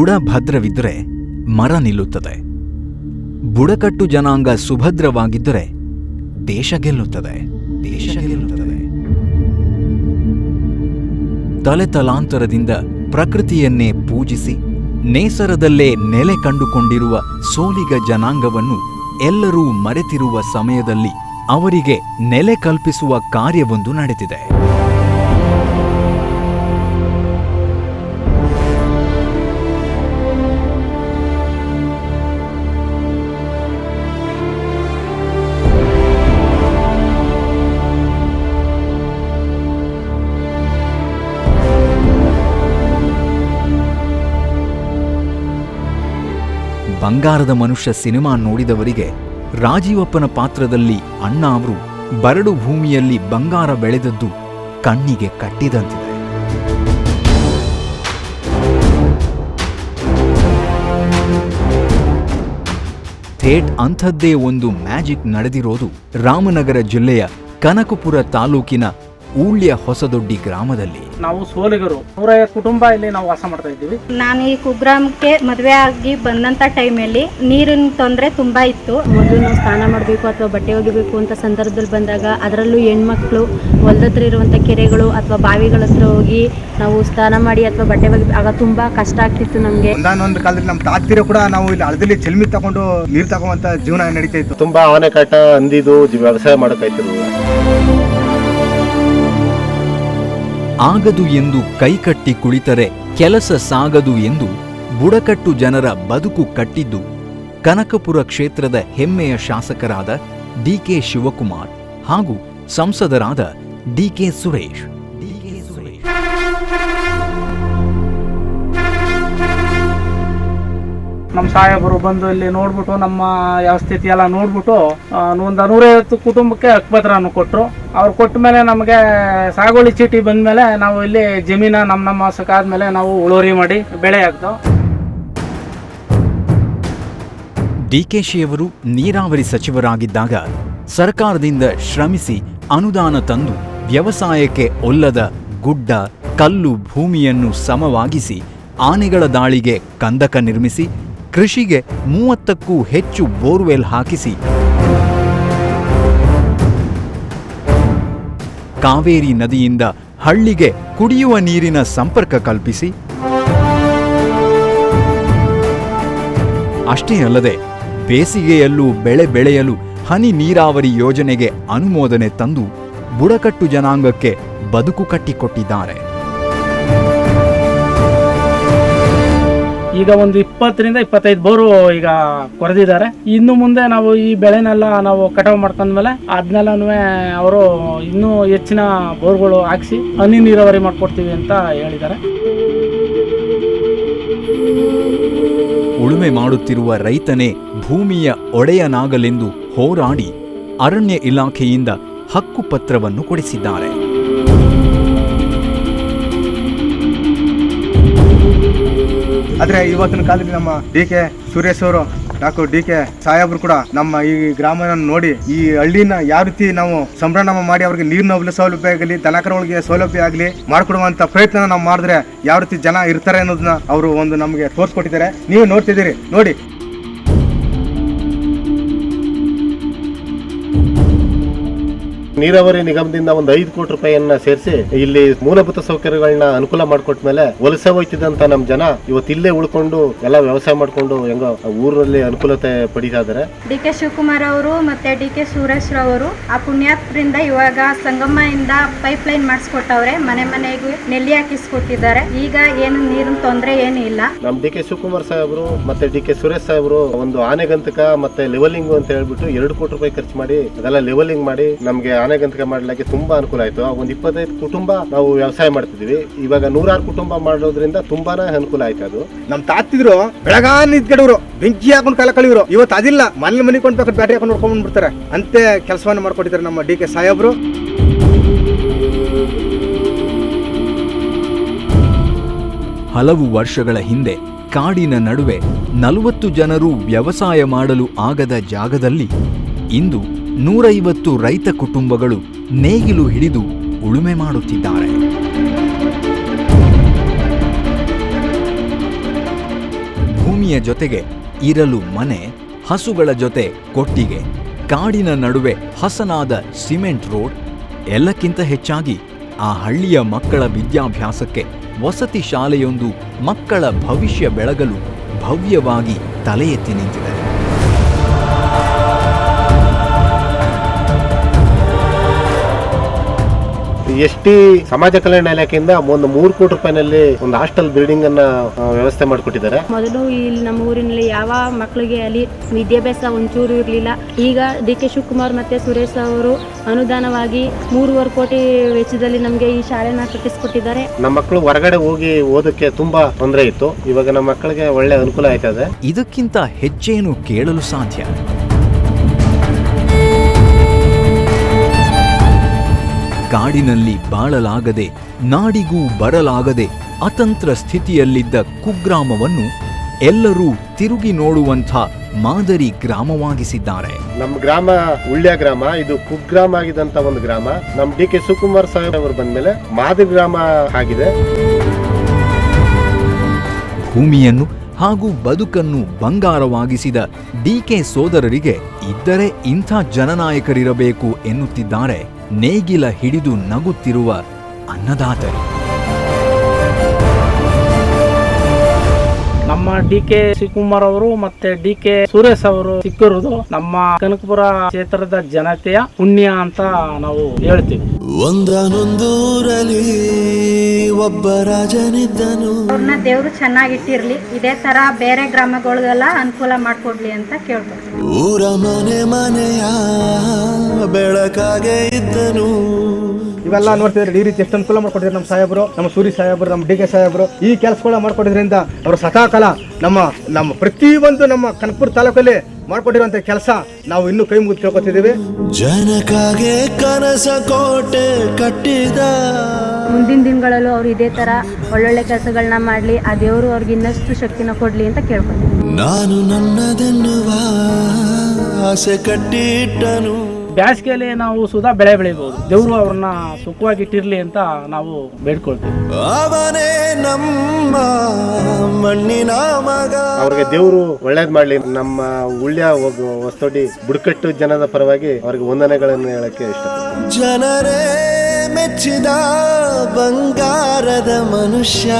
ಬುಡ ಭದ್ರವಿದ್ದರೆ ಮರ ನಿಲ್ಲುತ್ತದೆ. ಬುಡಕಟ್ಟು ಜನಾಂಗ ಸುಭದ್ರವಾಗಿದ್ದರೆ ದೇಶ ಗೆಲ್ಲುತ್ತದೆ. ದೇಶ ಗೆಲ್ಲುತ್ತದೆ. ಪ್ರಕೃತಿಯನ್ನೇ ಪೂಜಿಸಿ, ನೇಸರದಲ್ಲೇ ನೆಲೆ ಕಂಡುಕೊಂಡಿರುವ ಸೋಲಿಗ ಜನಾಂಗವನ್ನು ಎಲ್ಲರೂ ಮರೆತಿರುವ ಸಮಯದಲ್ಲಿ ಅವರಿಗೆ ನೆಲೆ ಕಲ್ಪಿಸುವ ಕಾರ್ಯವೊಂದು ನಡೆದಿದೆ. ಬಂಗಾರದ ಮನುಷ್ಯ ಸಿನಿಮಾ ನೋಡಿದವರಿಗೆ ರಾಜೀವಪ್ಪನ ಪಾತ್ರದಲ್ಲಿ ಅಣ್ಣ ಅವರು ಬರಡು ಭೂಮಿಯಲ್ಲಿ ಬಂಗಾರ ಬೆಳೆದದ್ದು ಕಣ್ಣಿಗೆ ಕಟ್ಟಿದಂತಿದೆ. ಥೇಟ್ ಅಂಥದ್ದೇ ಒಂದು ಮ್ಯಾಜಿಕ್ ನಡೆದಿರೋದು ರಾಮನಗರ ಜಿಲ್ಲೆಯ ಕನಕಪುರ ತಾಲೂಕಿನ ಊಳ್ಯ ಹೊಸದೊಡ್ಡಿ ಗ್ರಾಮದಲ್ಲಿ. ನಾವು ಸೋಲಿಗರು. ನೂರೈವತ್ತು ಕುಟುಂಬ ಇಲ್ಲಿ ನಾವು ವಾಸ ಮಾಡ್ತಾ ಇದ್ದೀವಿ. ನಾನು ಈ ಕುಗ್ರಾಮಕ್ಕೆ ಮದುವೆ ಆಗಿ ಬಂದಂಥ ಟೈಮಲ್ಲಿ ನೀರಿನ ತೊಂದರೆ ತುಂಬಾ ಇತ್ತು. ಮೊದಲು ನಾವು ಸ್ನಾನ ಮಾಡಬೇಕು ಅಥವಾ ಬಟ್ಟೆ ಒಗಿಬೇಕು ಅಂತ ಸಂದರ್ಭದಲ್ಲಿ ಬಂದಾಗ ಅದರಲ್ಲೂ ಹೆಣ್ಮಕ್ಳು ಹೊಲದತ್ರ ಇರುವಂತ ಕೆರೆಗಳು ಅಥವಾ ಬಾವಿಗಳ ಹತ್ರ ಹೋಗಿ ನಾವು ಸ್ನಾನ ಮಾಡಿ ಅಥವಾ ಬಟ್ಟೆ ಒಗಿ ಆಗ ತುಂಬಾ ಕಷ್ಟ ಆಗ್ತಿತ್ತು ನಮಗೆ. ಒಂದಾನೊಂದು ಕಾಲದಲ್ಲಿ ನಮ್ಮ ತಾತಿರು ಕೂಡ ನಾವು ಇಲ್ಲಿ ಹಳದಲ್ಲಿ ಚೆಲ್ಮಿ ತಗೊಂಡು ನೀರು ತಗೊಂಡಂತ ಜೀವನ ನಡೀತಾ ಇತ್ತು. ತುಂಬಾ ಆನೆಕಾಟ ಅಂದಿದು ಅಂದಿದ್ದು ವ್ಯವಸಾಯ ಮಾಡಕ್ಕಾಯ್ತಿರು ಆಗದು ಎಂದು ಕೈಕಟ್ಟಿ ಕುಳಿತರೆ ಕೆಲಸ ಸಾಗದು ಎಂದು ಬುಡಕಟ್ಟು ಜನರ ಬದುಕು ಕಟ್ಟಿದ್ದು ಕನಕಪುರ ಕ್ಷೇತ್ರದ ಹೆಮ್ಮೆಯ ಶಾಸಕರಾದ ಡಿಕೆ ಶಿವಕುಮಾರ್ ಹಾಗೂ ಸಂಸದರಾದ ಡಿಕೆ ಸುರೇಶ್. ನಮ್ಮ ಸಾಹೇಬರು ಬಂದು ಇಲ್ಲಿ ನೋಡ್ಬಿಟ್ಟು ನಮ್ಮ ಯಾವ ಸ್ಥಿತಿ ಎಲ್ಲ ನೋಡ್ಬಿಟ್ಟು ಒಂದು ನೂರೈವತ್ತು ಕುಟುಂಬಕ್ಕೆ ಹಕ್ಕುಪತ್ರವನ್ನು ಕೊಟ್ಟರು ಅವ್ರು ಕೊಟ್ಟ ಮೇಲೆ ನಮಗೆ ಸಾಗುವಳಿ ಚೀಟಿ ಬಂದ್ಮೇಲೆ ನಾವು ಇಲ್ಲಿ ಜಮೀನ ನಮ್ಮ ನಮ್ಮ ಆದ್ಮೇಲೆ ನಾವು ಉಳುವರಿ ಮಾಡಿ ಬೆಳೆ ಹಾಕ್ದು. ಡಿಕೆಶಿಯವರು ನೀರಾವರಿ ಸಚಿವರಾಗಿದ್ದಾಗ ಸರ್ಕಾರದಿಂದ ಶ್ರಮಿಸಿ ಅನುದಾನ ತಂದು ವ್ಯವಸಾಯಕ್ಕೆ ಒಲ್ಲದ ಗುಡ್ಡ, ಕಲ್ಲು ಭೂಮಿಯನ್ನು ಸಮವಾಗಿಸಿ ಆನೆಗಳ ದಾಳಿಗೆ ಕಂದಕ ನಿರ್ಮಿಸಿ ಕೃಷಿಗೆ ಮೂವತ್ತಕ್ಕೂ ಹೆಚ್ಚು ಬೋರ್ವೆಲ್ ಹಾಕಿಸಿ. ಕಾವೇರಿ ನದಿಯಿಂದ ಹಳ್ಳಿಗೆ ಕುಡಿಯುವ ನೀರಿನ ಸಂಪರ್ಕ ಕಲ್ಪಿಸಿ. ಅಷ್ಟೇ ಅಲ್ಲದೆ ಬೇಸಿಗೆಯಲ್ಲೂ ಬೆಳೆ ಬೆಳೆಯಲು ಹನಿ ನೀರಾವರಿ ಯೋಜನೆಗೆ ಅನುಮೋದನೆ ತಂದು ಬುಡಕಟ್ಟು ಜನಾಂಗಕ್ಕೆ ಬದುಕು ಕಟ್ಟಿಕೊಟ್ಟಿದ್ದಾರೆ. ಈಗ ಒಂದು ಇಪ್ಪತ್ತರಿಂದ ಇಪ್ಪತ್ತೈದು ಬೋರು ಈಗ ಕೊರೆದಿದ್ದಾರೆ. ಇನ್ನು ಮುಂದೆ ನಾವು ಈ ಬೆಳೆನೆಲ್ಲ ನಾವು ಕಟಾವು ಮಾಡ್ಕೊಂಡ್ಮೇಲೆ ಅದನ್ನೆಲ್ಲನೂ ಅವರು ಇನ್ನೂ ಹೆಚ್ಚಿನ ಬೋರ್ಗಳು ಹಾಕ್ಸಿ ಹನಿ ನೀರಾವರಿ ಮಾಡ್ಕೊಡ್ತೀವಿ ಅಂತ ಹೇಳಿದ್ದಾರೆ. ಉಳುಮೆ ಮಾಡುತ್ತಿರುವ ರೈತನೇ ಭೂಮಿಯ ಒಡೆಯನಾಗಲೆಂದು ಹೋರಾಡಿ ಅರಣ್ಯ ಇಲಾಖೆಯಿಂದ ಹಕ್ಕುಪತ್ರವನ್ನು ಕೊಡಿಸಿದ್ದಾರೆ. ಆದ್ರೆ ಇವತ್ತಿನ ಕಾಲದಲ್ಲಿ ನಮ್ಮ ಡಿ ಕೆ ಸುರೇಶ್ ಅವರು ಡಾಕ್ಟರ್ ಡಿ ಕೆ ಸಾಹೇಬ್ರು ಕೂಡ ನಮ್ಮ ಈ ಗ್ರಾಮವನ್ನು ನೋಡಿ, ಈ ಹಳ್ಳಿನ ಯಾವ ರೀತಿ ನಾವು ಸಂಭ್ರಮ ಮಾಡಿ ಅವ್ರಿಗೆ ನೀರಿನ ಸೌಲಭ್ಯ ಆಗಲಿ ದನಕರುಗಳಿಗೆ ಸೌಲಭ್ಯ ಆಗಲಿ ಮಾಡಿಕೊಡುವಂತ ಪ್ರಯತ್ನ ನಾವು ಮಾಡಿದ್ರೆ ಯಾವ ರೀತಿ ಜನ ಇರ್ತಾರೆ ಅನ್ನೋದನ್ನ ಅವರು ಒಂದು ನಮಗೆ ತೋರಿಸ್ಕೊಟ್ಟಿದ್ದಾರೆ. ನೀವು ನೋಡ್ತಿದ್ದೀರಿ, ನೋಡಿ. ನೀರಾವರಿ ನಿಗಮದಿಂದ ಒಂದು ಐದು ಕೋಟಿ ರೂಪಾಯಿಯನ್ನ ಸೇರಿಸಿ ಇಲ್ಲಿ ಮೂಲಭೂತ ಸೌಕರ್ಯಗಳನ್ನ ಅನುಕೂಲ ಮಾಡಿಕೊಟ್ಟ ಮೇಲೆ ವಲಸೆ ಹೋಯ್ತಿದ್ದಂತ ನಮ್ಮ ಜನ ಇವತ್ತು ಇಲ್ಲೇ ಉಳ್ಕೊಂಡು ಎಲ್ಲ ವ್ಯವಸಾಯ ಮಾಡ್ಕೊಂಡು ಹೆಂಗೋ ಊರಲ್ಲಿ ಅನುಕೂಲತೆ ಪಡೀತಾ ಇದಾರೆ ಡಿ ಕೆ ಶಿವಕುಮಾರ್ ಅವರು ಮತ್ತೆ ಡಿ ಕೆ ಸುರೇಶ್ ಅವರು ಆ ಪುಣ್ಯಾತ್ರಿಂದ ಇವಾಗ ಸಂಗಮದಿಂದ ಪೈಪ್ ಲೈನ್ ಮಾಡಿಸ್ಕೊಟ್ಟವ್ರೆ. ಮನೆ ಮನೆಗೂ ನೆಲ್ಲಿ ಹಾಕಿಸ್ಕೊಟ್ಟಿದ್ದಾರೆ. ಈಗ ಏನು ನೀರಿನ ತೊಂದರೆ ಏನು ಇಲ್ಲ. ನಮ್ ಡಿ ಕೆ ಶಿವಕುಮಾರ್ ಸಾಹೇಬರು ಮತ್ತೆ ಡಿ ಕೆ ಸುರೇಶ್ ಸಾಹೇಬರು ಒಂದು ಆನೆಗಂತಕ ಮತ್ತೆ ಲೆವೆಲಿಂಗ್ ಅಂತ ಹೇಳ್ಬಿಟ್ಟು ಎರಡು ಕೋಟಿ ರೂಪಾಯಿ ಖರ್ಚು ಮಾಡಿ ಅದೆಲ್ಲ ಲೆವೆಲಿಂಗ್ ಮಾಡಿ ನಮ್ಗೆ ಆನೆಗಂತಕ ಮಾಡಲಿಕ್ಕೆ ತುಂಬಾ ಅನುಕೂಲ ಆಯ್ತು. ಒಂದು ಇಪ್ಪತ್ತೈದು ಕುಟುಂಬ ನಾವು ವ್ಯವಸಾಯ ಮಾಡ್ತಿದ್ವಿ. ಇವಾಗ ನೂರಾರು ಕುಟುಂಬ ಮಾಡೋದ್ರಿಂದ ತುಂಬಾನೇ ಅನುಕೂಲ ಆಯ್ತು ಅದು. ನಮ್ಮ ತಾತಿದ್ರು ಬೆಳಗಾನ್ ಇದ್ಕಡವ್ರು ಬೆಂಕಿ ಹಾಕೊಂಡು ಕಾಲ ಕಳಿವ್ರು ಇವತ್ತು ಅದಿಲ್ಲ. ಮನೆ ಮನೆ ಕೊಂಡು ಬೇಕಾದ್ರೆ ಬ್ಯಾಟ್ರಿ ಹಾಕೊಂಡು ನೋಡ್ಕೊಂಡ್ ಬಿಡ್ತಾರೆ ಅಂತೆ ಕೆಲಸವನ್ನು ಮಾಡ್ಕೊಟ್ಟಿದ್ದಾರೆ ನಮ್ಮ ಡಿ ಕೆ ಸಾಹೇಬ್ರು. ಹಲವು ವರ್ಷಗಳ ಹಿಂದೆ ಕಾಡಿನ ನಡುವೆ ನಲವತ್ತು ಜನರು ವ್ಯವಸಾಯ ಮಾಡಲು ಆಗದ ಜಾಗದಲ್ಲಿ ಇಂದು ನೂರೈವತ್ತು ರೈತ ಕುಟುಂಬಗಳು ನೇಗಿಲು ಹಿಡಿದು ಉಳುಮೆ ಮಾಡುತ್ತಿದ್ದಾರೆ. ಭೂಮಿಯ ಜೊತೆಗೆ ಇರಲು ಮನೆ, ಹಸುಗಳ ಜೊತೆ ಕೊಟ್ಟಿಗೆ, ಕಾಡಿನ ನಡುವೆ ಹಸನಾದ ಸಿಮೆಂಟ್ ರೋಡ್, ಎಲ್ಲಕ್ಕಿಂತ ಹೆಚ್ಚಾಗಿ ಆ ಹಳ್ಳಿಯ ಮಕ್ಕಳ ವಿದ್ಯಾಭ್ಯಾಸಕ್ಕೆ ವಸತಿ ಶಾಲೆಯೊಂದು ಮಕ್ಕಳ ಭವಿಷ್ಯ ಬೆಳಗಲು ಭವ್ಯವಾಗಿ ತಲೆ ಎತ್ತಿ ನಿಂತಿದೆ. ಎಸ್ ಟಿ ಸಮಾಜ ಕಲ್ಯಾಣ ಇಲಾಖೆಯಿಂದ ಒಂದು ಮೂರು ಕೋಟಿ ರೂಪಾಯಿನಲ್ಲಿ ಒಂದು ಹಾಸ್ಟೆಲ್ ಬಿಲ್ಡಿಂಗ್ ಅನ್ನ ವ್ಯವಸ್ಥೆ ಮಾಡಿಕೊಟ್ಟಿದ್ದಾರೆ. ಮೊದಲು ಇಲ್ಲಿ ನಮ್ಮ ಊರಿನಲ್ಲಿ ಯಾವ ಮಕ್ಕಳಿಗೆ ಅಲ್ಲಿ ವಿದ್ಯಾಭ್ಯಾಸ ಒಂಚೂರು ಇರಲಿಲ್ಲ. ಈಗ ಡಿ ಕೆ ಶಿವಕುಮಾರ್ ಮತ್ತೆ ಸುರೇಶ್ ಅವರು ಅನುದಾನವಾಗಿ ಮೂರುವರೆ ಕೋಟಿ ವೆಚ್ಚದಲ್ಲಿ ನಮಗೆ ಈ ಶಾಲೆನ ಕಟ್ಟಿಸ್ಕೊಟ್ಟಿದ್ದಾರೆ. ನಮ್ಮ ಮಕ್ಕಳು ಹೊರಗಡೆ ಹೋಗಿ ಓದಕ್ಕೆ ತುಂಬಾ ತೊಂದರೆ ಇತ್ತು. ಇವಾಗ ನಮ್ಮ ಮಕ್ಕಳಿಗೆ ಒಳ್ಳೆ ಅನುಕೂಲ ಆಯ್ತದೆ. ಇದಕ್ಕಿಂತ ಹೆಚ್ಚೇನು ಕೇಳಲು ಸಾಧ್ಯ? ಕಾಡಿನಲ್ಲಿ ಬಾಳಲಾಗದೆ ನಾಡಿಗೂ ಬರಲಾಗದೆ ಅತಂತ್ರ ಸ್ಥಿತಿಯಲ್ಲಿದ್ದ ಕುಗ್ರಾಮವನ್ನು ಎಲ್ಲರೂ ತಿರುಗಿ ನೋಡುವಂಥ ಮಾದರಿ ಗ್ರಾಮವಾಗಿಸಿದ್ದಾರೆ. ನಮ್ಮ ಗ್ರಾಮ ಉಳ್ಳ್ಯ ಗ್ರಾಮ ಇದು ಕುಗ್ರಾಮ ಆಗಿದಂತ ಒಂದು ಗ್ರಾಮ. ನಮ್ಮ ಡಿ ಕೆ ಶಿವಕುಮಾರ್ ಸಾಹೇಬ್ ಅವರು ಬಂದ್ಮೇಲೆ ಮಾದರಿ ಗ್ರಾಮ ಆಗಿದೆ. ಭೂಮಿಯನ್ನು ಹಾಗೂ ಬದುಕನ್ನು ಬಂಗಾರವಾಗಿಸಿದ ಡಿ ಕೆ ಸೋದರರಿಗೆ ಇದ್ದರೆ ಇಂಥ ಜನನಾಯಕರಿರಬೇಕು ಎನ್ನುತ್ತಿದ್ದಾರೆ. ನೇಗಿಲ ಹಿಡಿದು ನಗುತ್ತಿರುವ ಅನ್ನದಾತರು. ನಮ್ಮ ಡಿ ಕೆ ಶಿವಕುಮಾರ್ ಅವರು ಮತ್ತೆ ಡಿ ಕೆ ಸುರೇಶ್ ಅವರು ಸಿಕ್ಕಿರುವುದು ನಮ್ಮ ಕನಕಪುರ ಕ್ಷೇತ್ರದ ಜನತೆಯ ಪುಣ್ಯ ಅಂತ ನಾವು ಹೇಳ್ತೀವಿ. ಒಂದನೊಂದೂರಲ್ಲಿ ಒಬ್ಬ ರಾಜನಿದ್ದನು. ಅವ್ರನ್ನ ದೇವ್ರು ಚೆನ್ನಾಗಿಟ್ಟಿರ್ಲಿ ಇದೇ ತರ ಬೇರೆ ಗ್ರಾಮಗಳಿಗೆಲ್ಲ ಅನುಕೂಲ ಮಾಡ್ಕೊಡ್ಲಿ ಅಂತ ಕೇಳ್ಬೋದು ಊರ ಮನೆ ಮನೆಯ ಬೆಳಕಾಗೆ ಇದ್ದನು. ಇವೆಲ್ಲ ನೋಡ್ತಿದ್ರೆ ಈ ರೀತಿ ಎಷ್ಟು ಅನುಕೂಲ ಮಾಡ್ಕೊಟ್ಟಿದ್ರು ನಮ್ಮ ಸಾಹೇಬರು ನಮ್ಮ ಸೂರಿ ಸಾಹೇಬರು ನಮ್ಮ ಡಿ ಕೆ ಸಾಹೇಬರು. ಈ ಕೆಲಸಗಳ ಮಾಡ್ಕೊಟ್ಟಿದ್ರಿಂದ ಅವರು ಸದಾಕಾಲ ನಮ್ಮ ನಮ್ಮ ಪ್ರತಿಯೊಂದು ನಮ್ಮ ಕನಕಪುರ ತಾಲೂಕಲ್ಲಿ ಮಾಡ್ಕೊಟ್ಟಿರುವಂತ ಕೆಲಸ ನಾವು ಇನ್ನೂ ಕೈ ಮುಗಿದು ಕೇಳ್ಕೊತಿದ್ದೀವಿ ಜನಕಾಗೆ ಕನಸ ಕೋಟೆ ಕಟ್ಟಿದ. ಮುಂದಿನ ದಿನಗಳಲ್ಲೂ ಅವ್ರು ಇದೇ ತರ ಒಳ್ಳೊಳ್ಳೆ ಕೆಲಸಗಳನ್ನ ಮಾಡ್ಲಿ ಆ ದೇವರು ಅವ್ರಿಗೆ ಇನ್ನಷ್ಟು ಶಕ್ತಿನ ಕೊಡ್ಲಿ ಅಂತ ಕೇಳ್ಕೊತೀನಿ ನಾನು ನನ್ನದೆನ್ನುವ ಆಸೆ ಕಟ್ಟಿಟ್ಟನು. ಬೇಸಿಗೆಯಲ್ಲಿ ನಾವು ಸುಧಾ ಬೆಳೆ ಬೆಳಿಬಹುದು ದೇವರು ಅವ್ರನ್ನ ಸುಖವಾಗಿಟ್ಟಿರ್ಲಿ ಅಂತ ನಾವು ಬೇಡ್ಕೊಳ್ತೀವಿ. ಅವನೇ ನಮ್ಮ ಮಣ್ಣಿನ ಮಗ. ಅವ್ರಿಗೆ ದೇವರು ಒಳ್ಳೇದ್ ಮಾಡ್ಲಿ. ನಮ್ಮ ಉಳ್ಯ ಹೊಸದೊಡ್ಡಿ ಬುಡಕಟ್ಟು ಜನದ ಪರವಾಗಿ ಅವ್ರಿಗೆ ವಂದನೆಗಳನ್ನು ಹೇಳಕ್ಕೆ ಇಷ್ಟ ಜನರೇ ಮೆಚ್ಚಿದ ಬಂಗಾರದ ಮನುಷ್ಯ.